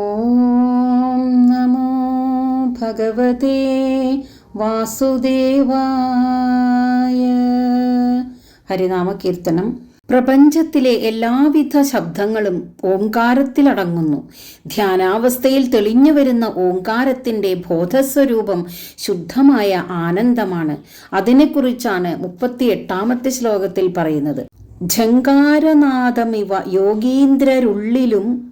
ഓം നമോ ഭഗവതേ വാസുദേവായ. ഹരിനാമ കീർത്തനം പ്രപഞ്ചത്തിലെ എല്ലാവിധ ശബ്ദങ്ങളും ഓങ്കാരത്തിലടങ്ങുന്നു ധ്യാനാവസ്ഥയിൽ തെളിഞ്ഞു വരുന്ന ഓങ്കാരത്തിന്റെ ബോധസ്വരൂപം ശുദ്ധമായ ആനന്ദമാണ്. അതിനെക്കുറിച്ചാണ് മുപ്പത്തിയെട്ടാമത്തെ ശ്ലോകത്തിൽ പറയുന്നത്. ഝങ്കാരനാദമിവ യോഗീന്ദ്രരുള്ളിലും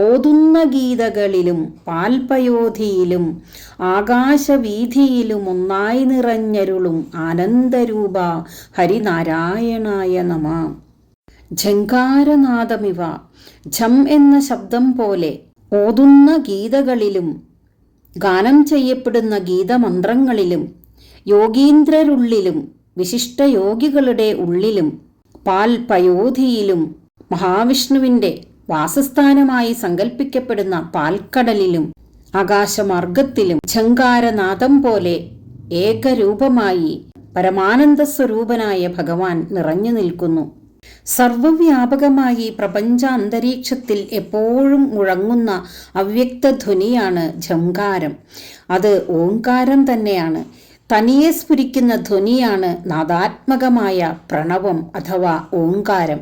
ഓതുന്ന ഗീതകളിലും പാൽപയോധിയിലും ആകാശവീഥിയിലും ഒന്നായി നിറഞ്ഞരുളും ആനന്ദരൂപ ഹരിനാരായണായ നമ. ഝങ്കാരനാദമിവ ഝം എന്ന ശബ്ദം പോലെ ഓതുന്ന ഗീതകളിലും ഗാനം ചെയ്യപ്പെടുന്ന ഗീതമന്ത്രങ്ങളിലും യോഗീന്ദ്രരുള്ളിലും വിശിഷ്ട യോഗികളുടെ ഉള്ളിലും പാൽപയോധിയിലും മഹാവിഷ്ണുവിന്റെ വാസസ്ഥാനമായി സങ്കല്പിക്കപ്പെടുന്ന പാൽക്കടലിലും ആകാശമാർഗത്തിലും ഝങ്കാരനാദം പോലെ ഏകരൂപമായി പരമാനന്ദ സ്വരൂപനായ ഭഗവാൻ നിറഞ്ഞു നിൽക്കുന്നു. സർവവ്യാപകമായി പ്രപഞ്ച അന്തരീക്ഷത്തിൽ എപ്പോഴും മുഴങ്ങുന്ന അവ്യക്തധ്വനിയാണ് ഝങ്കാരം അത് ഓങ്കാരം തന്നെയാണ്. തനിയെ സ്ഫുരിക്കുന്ന ധ്വനിയാണ് നാദാത്മകമായ പ്രണവം അഥവാ ഓങ്കാരം.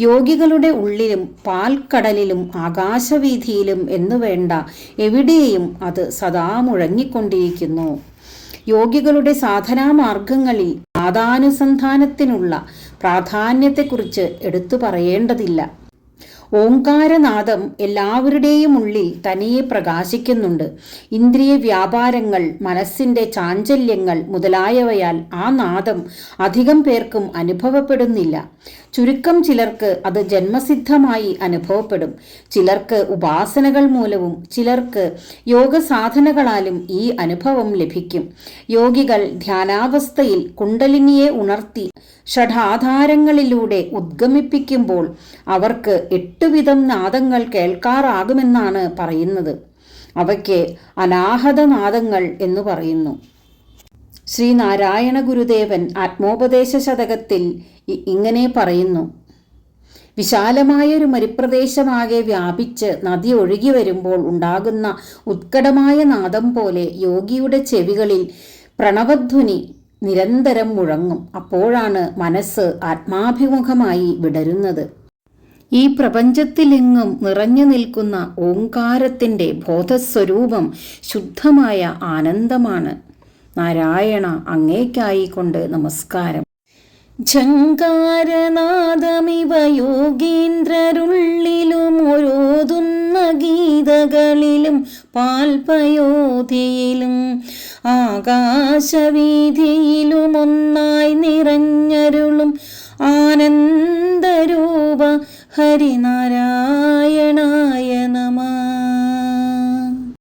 യോഗികളുടെ ഉള്ളിലും പാൽക്കടലിലും ആകാശവീഥിയിലും എന്നുവേണ്ട എവിടെയും അത് സദാ മുഴങ്ങിക്കൊണ്ടിരിക്കുന്നു. യോഗികളുടെ സാധനാമാർഗങ്ങളിൽ നാദാനുസന്ധാനത്തിനുള്ള പ്രാധാന്യത്തെക്കുറിച്ച് എടുത്തു പറയേണ്ടതില്ല. ഓങ്കാരനാദം എല്ലാവരുടെയും ഉള്ളിൽ തനിയെ പ്രകാശിക്കുന്നുണ്ട്. ഇന്ദ്രിയ വ്യാപാരങ്ങൾ മനസ്സിന്റെ ചാഞ്ചല്യങ്ങൾ മുതലായവയാൽ ആ നാദം അധികം പേർക്കും അനുഭവപ്പെടുന്നില്ല. ചുരുക്കം ചിലർക്ക് അത് ജന്മസിദ്ധമായി അനുഭവപ്പെടും. ചിലർക്ക് ഉപാസനകൾ മൂലവും ചിലർക്ക് യോഗ സാധനകളാലും ഈ അനുഭവം ലഭിക്കും. യോഗികൾ ധ്യാനാവസ്ഥയിൽ കുണ്ടലിനിയെ ഉണർത്തി ഷഡാധാരങ്ങളിലൂടെ ഉദ്ഗമിപ്പിക്കുമ്പോൾ അവർക്ക് എട്ടുവിധം നാദങ്ങൾ കേൾക്കാറാകുമെന്നാണ് പറയുന്നത്. അവയ്ക്ക് അനാഹത നാദങ്ങൾ എന്ന് പറയുന്നു. ശ്രീനാരായണ ഗുരുദേവൻ ആത്മോപദേശ ശതകത്തിൽ ഇങ്ങനെ പറയുന്നു. വിശാലമായൊരു മരുപ്രദേശമാകെ വ്യാപിച്ച് നദി ഒഴുകി വരുമ്പോൾ ഉണ്ടാകുന്ന ഉത്കടമായ നാദം പോലെ യോഗിയുടെ ചെവികളിൽ പ്രണവധ്വനി നിരന്തരം മുഴങ്ങും. അപ്പോഴാണ് മനസ്സ് ആത്മാഭിമുഖമായി വിടരുന്നത്. ഈ പ്രപഞ്ചത്തിലെങ്ങും നിറഞ്ഞു നിൽക്കുന്ന ഓങ്കാരത്തിന്റെ ബോധസ്വരൂപം ശുദ്ധമായ ആനന്ദമാണ്. നാരായണ അങ്ങേക്കായിക്കൊണ്ട് നമസ്കാരം. ജങ്കാരനാദമിവ യോഗീന്ദ്രരുള്ളിലും ഓരോതുന്ന ഗീതകളിലും പാൽപയോധിയിലും ആകാശവീതിയിലും ഒന്നായി നിറഞ്ഞരുളും ആനന്ദരൂപ ഹരിനാരായണായ